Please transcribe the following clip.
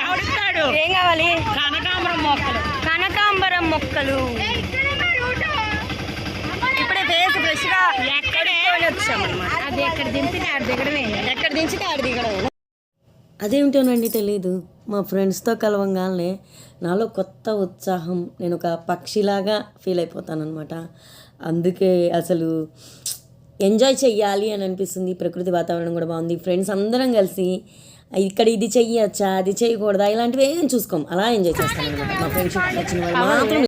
ఎవడిస్తాడు ఏం కావాలి? కనకాంబరం మొక్కలు. కనకాంబరం మొక్కలు. ఇప్పుడే ఫేస్ ఎక్కడే? అది ఎక్కడ ఆడ దిగడమే. ఎక్కడ దించితే ఆడ దిగడం అదేమిటోనండి తెలియదు మా ఫ్రెండ్స్తో కలవంగానే నాలో కొత్త ఉత్సాహం. నేను ఒక పక్షిలాగా ఫీల్ అయిపోతాను అనమాట అందుకే అసలు ఎంజాయ్ చెయ్యాలి అని అనిపిస్తుంది. ప్రకృతి వాతావరణం కూడా బాగుంది. ఫ్రెండ్స్ అందరం కలిసి ఇక్కడ ఇది చెయ్యొచ్చా? అది చేయకూడదా ఇలాంటివి ఏం చూసుకోం. అలా ఎంజాయ్ చేస్తాను అనమాట మా ఫ్రెండ్షిప్ వచ్చిన వాళ్ళు మాత్రం